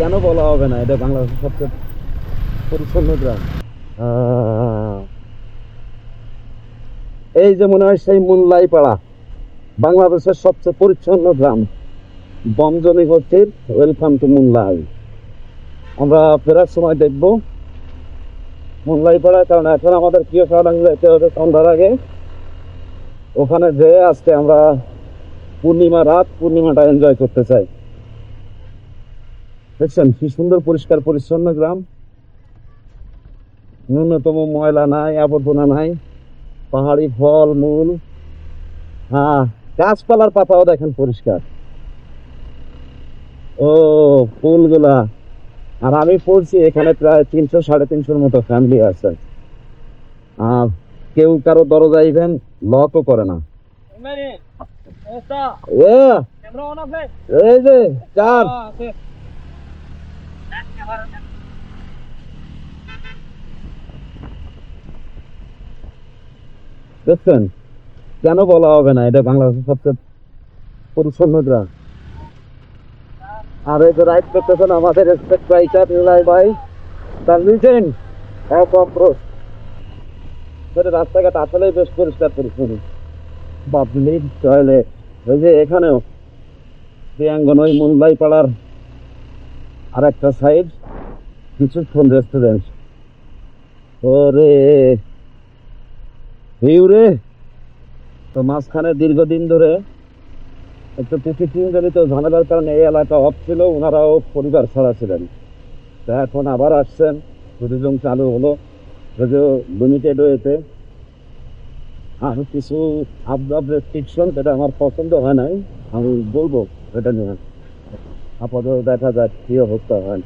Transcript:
কেন বলা হবে না? এটা বাংলাদেশের সবচেয়ে পরিচ্ছন্ন গ্রাম। এই যে মনে হয় সেই মুনলাই পাড়া বাংলাদেশের সবচেয়ে পরিচ্ছন্ন গ্রাম। বমজনি গোষ্ঠীর ওয়েলকাম টু মুনলাই আমরা ফেরার সময় দেখব মুনলাই পাড়া কারণ এখন আমাদের প্রিয় কারণ যেতে হবে সন্ধ্যার আগে। ওখানে যেয়ে আজকে আমরা পূর্ণিমা রাত, পূর্ণিমাটা এনজয় করতে চাই। দেখছেন কি সুন্দর পরিষ্কার পরিচ্ছন্ন গ্রাম। ন্যূনতম ময়লা নাই আবর্জনা নাই পাহাড়ি ফল মূল। হ্যাঁ গাছপালার পাতাও দেখেন পরিষ্কার। ও ফুলগুলা। আর আমি পড়ছি এখানে প্রায় তিনশো সাড়ে তিনশোর মতো ফ্যামিলি আছে। আর কেউ কারও দরজা ইভেন লকও করে না। এই যে চার দেখছেন? কেন বলা হবে না? এটা বাংলাদেশের সবচেয়ে পরিচ্ছন্ন গ্রাম। আর এই যে রাইড করতেছেন আমাদের রেসপেক্ট রাইটার নিলয় ভাই। তার লিজেন্ড এক রাস্তাঘাট আসলেই বেশ পরিষ্কার পরিচ্ছন্ন। পাবলিক টয়লেট ওই যে এখানেও প্রিয়াঙ্গন ওই মুম্বাই পাড়ার আর একটা সাইড কিছুক্ষণ রেস্টুরেন্ট ওরে ভিউ রে। তো মাঝখানে দীর্ঘদিন ধরে একটু টিকিটিং জনিত ঝামেলার কারণে এই এলাকা অফ ছিল, ওনারাও পরিবার ছাড়া ছিলেন। তা এখন আবার আসছেন ট্যুরিজম চালু হলো, যদিও লিমিটেড হয়েছে। আর কিছু আবদাব রেস্ট্রিকশন যেটা আমার পছন্দ হয় নাই, আমি বলব সেটা নিয়ে। আপাতত দেখা যাক কি অবস্থা হয়।